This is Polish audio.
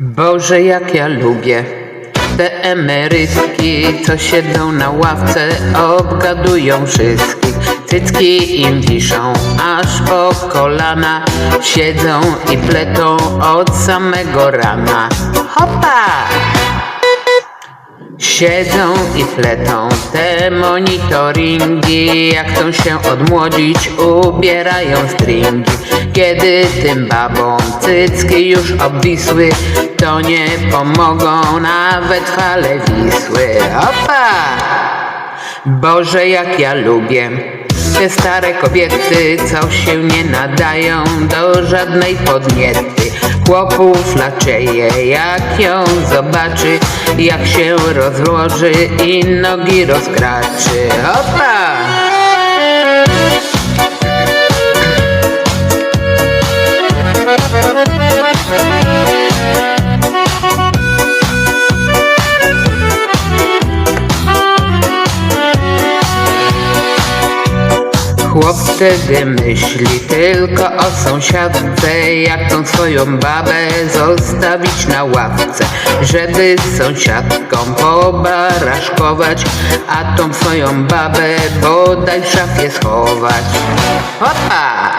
Boże, jak ja lubię te emerytki, co siedzą na ławce, obgadują wszystkich. Cycki im wiszą aż po kolana, siedzą i pletą od samego rana. Hopa! Siedzą i pletą te monitoringi, jak chcą się odmłodzić, ubierają stringi. Kiedy tym babom cycki już obwisły, to nie pomogą nawet fale Wisły. Opa! Boże, jak ja lubię te stare kobiety, co się nie nadają do żadnej podniety. Chłopów laczeje, jak ją zobaczy, jak się rozłoży i nogi rozkraczy. Opa! Chłop wtedy myśli tylko o sąsiadce, jak tą swoją babę zostawić na ławce, żeby sąsiadką pobaraszkować, a tą swoją babę bodaj w szafie schować. Hopa!